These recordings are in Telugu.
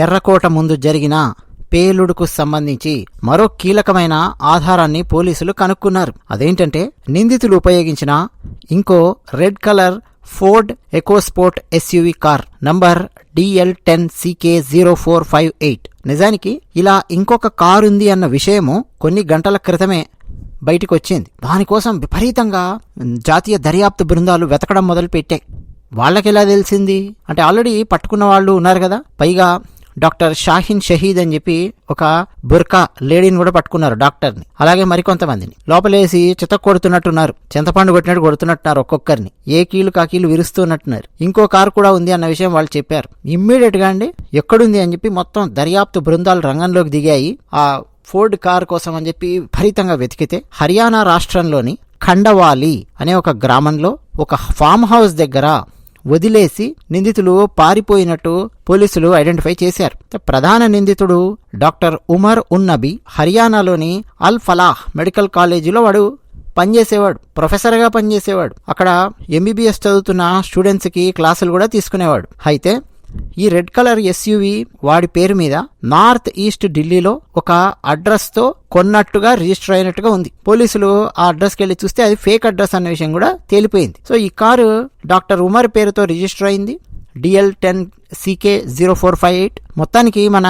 ఎర్రకోట ముందు జరిగిన పేలుడుకు సంబంధించి మరో కీలకమైన ఆధారాన్ని పోలీసులు కనుక్కున్నారు. అదేంటంటే నిందితులు ఉపయోగించిన ఇంకో red colour Ford EcoSport SUV car number DL ten CK zero four five eight. నిజానికి ఇలా ఇంకొక కారు ఉంది అన్న విషయము కొన్ని గంటల క్రితమే బయటికి వచ్చింది దానికోసం విపరీతంగా జాతీయ దర్యాప్తు బృందాలు వెతకడం మొదలుపెట్టాయి. వాళ్ళకెలా తెలిసింది? అంటే ఆల్రెడీ పట్టుకున్న వాళ్ళు ఉన్నారు కదా. పైగా డాక్టర్ షాహిన్ షహీద్ అని చెప్పి ఒక బుర్కా లేడీని కూడా పట్టుకున్నారు డాక్టర్ని. అలాగే మరికొంతమందిని. లోపలేసి చిత కొడుతున్నట్టున్నారు. చింతపండు కొట్టినట్టు కొడుతున్నట్టున్నారు ఒక్కొక్కరిని. ఏ కీలు కా కీలు విరుస్తున్నట్టున్నారు ఇంకో కారు కూడా ఉంది అన్న విషయం వాళ్ళు చెప్పారు. ఇమ్మీడియట్గా అండి ఎక్కడుంది అని చెప్పి మొత్తం దర్యాప్తు బృందాలు రంగంలోకి దిగాయి. ఆ ఫోర్డ్ కార్ కోసం అని చెప్పి ఫలితంగా వెతికితే హర్యానా రాష్ట్రంలోని ఖండవాలి అనే ఒక గ్రామంలో ఒక ఫామ్ హౌస్ దగ్గర వదిలేసి నిందితులు పారిపోయినట్టు పోలీసులు ఐడెంటిఫై చేశారు. ప్రధాన నిందితుడు డాక్టర్ ఉమర్ ఉన్నబి హర్యానాలోని అల్ ఫలాహ్ మెడికల్ కాలేజీలో వాడు పనిచేసేవాడు ప్రొఫెసర్గా పనిచేసేవాడు. అక్కడ ఎంబీబీఎస్ చదువుతున్న స్టూడెంట్స్కి క్లాసులు కూడా తీసుకునేవాడు. అయితే ఈ రెడ్ కలర్ ఎస్యూవి వాడి పేరు మీద నార్త్ ఈస్ట్ ఢిల్లీలో ఒక అడ్రస్తో కొన్నట్టుగా రిజిస్టర్ అయినట్టుగా ఉంది. పోలీసులు ఆ అడ్రస్కి వెళ్ళి చూస్తే అది ఫేక్ అడ్రస్ అనే విషయం కూడా తేలిపోయింది. సో ఈ కారు డాక్టర్ ఉమర్ పేరుతో రిజిస్టర్ అయింది. DL ten CK zero four five eight మొత్తానికి మన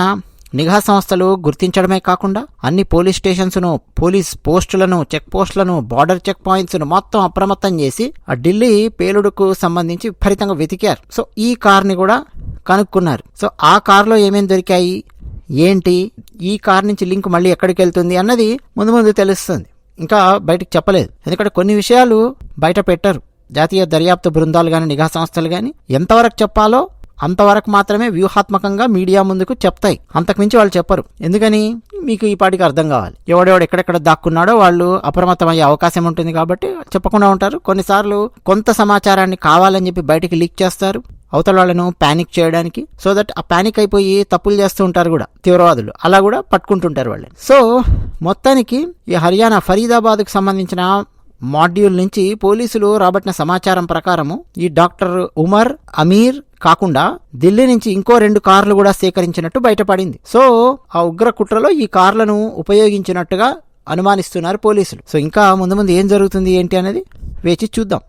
నిఘా సంస్థలు గుర్తించడమే కాకుండా అన్ని పోలీస్ స్టేషన్స్ను పోలీస్ పోస్టులను చెక్ పోస్టులను బార్డర్ చెక్ పాయింట్స్ను మొత్తం అప్రమత్తం చేసి ఆ ఢిల్లీ పేలుడుకు సంబంధించి విపరీతంగా వెతికారు. సో ఈ కార్ని కూడా కనుక్కున్నారు. సో ఆ కార్లో ఏమేమి దొరికాయి? ఏంటి? ఈ కార్ నుంచి లింక్ మళ్ళీ ఎక్కడికి వెళ్తుంది అన్నది ముందు ముందు తెలుస్తుంది. ఇంకా బయటకు చెప్పలేదు. ఎందుకంటే కొన్ని విషయాలు బయట పెట్టరు. జాతీయ దర్యాప్తు బృందాలు కానీ నిఘా సంస్థలు కానీ ఎంతవరకు చెప్పాలో అంతవరకు మాత్రమే వ్యూహాత్మకంగా మీడియా ముందుకు చెప్తాయి. అంతకుమించి వాళ్ళు చెప్పరు. ఎందుకని? మీకు ఈ పాటికి అర్థం కావాలి. ఎవడెవడు ఎక్కడెక్కడ దాక్కున్నాడో వాళ్ళు అప్రమత్తమయ్యే అవకాశం ఉంటుంది కాబట్టి చెప్పకుండా ఉంటారు. కొన్నిసార్లు కొంత సమాచారాన్ని కావాలని చెప్పి బయటికి లీక్ చేస్తారు. అవతల వాళ్ళను ప్యానిక్ చేయడానికి సో దట్ ఆ ప్యానిక్ అయిపోయి తప్పులు చేస్తూ ఉంటారు కూడా తీవ్రవాదులు. అలా కూడా పట్టుకుంటుంటారు వాళ్ళని. సో మొత్తానికి ఈ హర్యానా ఫరీదాబాద్కు సంబంధించిన మాడ్యూల్ నుంచి పోలీసులు రాబట్టిన సమాచారం ప్రకారము ఈ డాక్టర్ ఉమర్ అమీర్ కాకుండా ఢిల్లీ నుంచి ఇంకో రెండు కార్లు కూడా సేకరించినట్టు బయటపడింది. సో ఆ ఉగ్ర కుట్రలో ఈ కార్లను ఉపయోగించినట్టుగా అనుమానిస్తున్నారు పోలీసులు. సో ఇంకా ముందు ముందు ఏం జరుగుతుంది ఏంటి అనేది వేచి చూద్దాం.